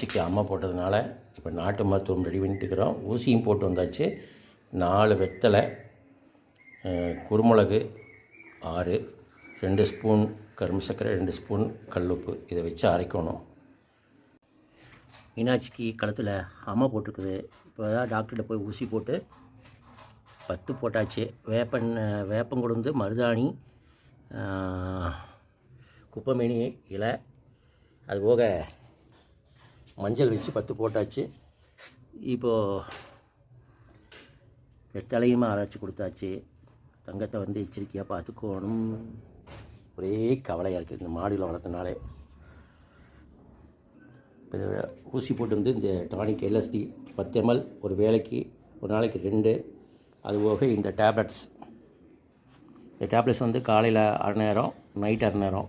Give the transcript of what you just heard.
மீனாட்சிக்கு அம்மா போட்டதுனால இப்போ நாட்டு மருத்துவம் ரெடி பண்ணிட்டு இருக்கிறோம் ஊசியும் போட்டு வந்தாச்சு. நாலு வெத்தலை குருமிளகு ஆறு ரெண்டு ஸ்பூன் கரும்பு சர்க்கரை ரெண்டு ஸ்பூன் கல்லுப்பு. இதை வச்சு அரைக்கணும். மீனாட்சிக்கு களத்தில் அம்மா போட்டிருக்குது. இப்போ தான் டாக்டர்கிட்ட போய் ஊசி போட்டு பத்து போட்டாச்சு. வேப்பன் வேப்பங்குடுந்து மருதாணி குப்பமேனி குப்பைமேனி இலை. அது போக மஞ்சள் வச்சு பத்து போட்டாச்சு. இப்போது வெத்தலையுமா ஆராய்ச்சி கொடுத்தாச்சு. தங்கத்தை வந்து எச்சரிக்கையாக பார்த்துக்கோணும். ஒரே கவலையாக இருக்குது இந்த மாடியில் வளர்த்தனாலே. ஊசி போட்டு வந்து இந்த டானிக் எல்எஸ்டி பத்து எம்எல் ஒரு வேளைக்கு ஒரு நாளைக்கு ரெண்டு. அது போக இந்த டேப்லெட்ஸ் இந்த டேப்லெட்ஸ் வந்து காலையில் அரை நேரம் நைட் அரை நேரம்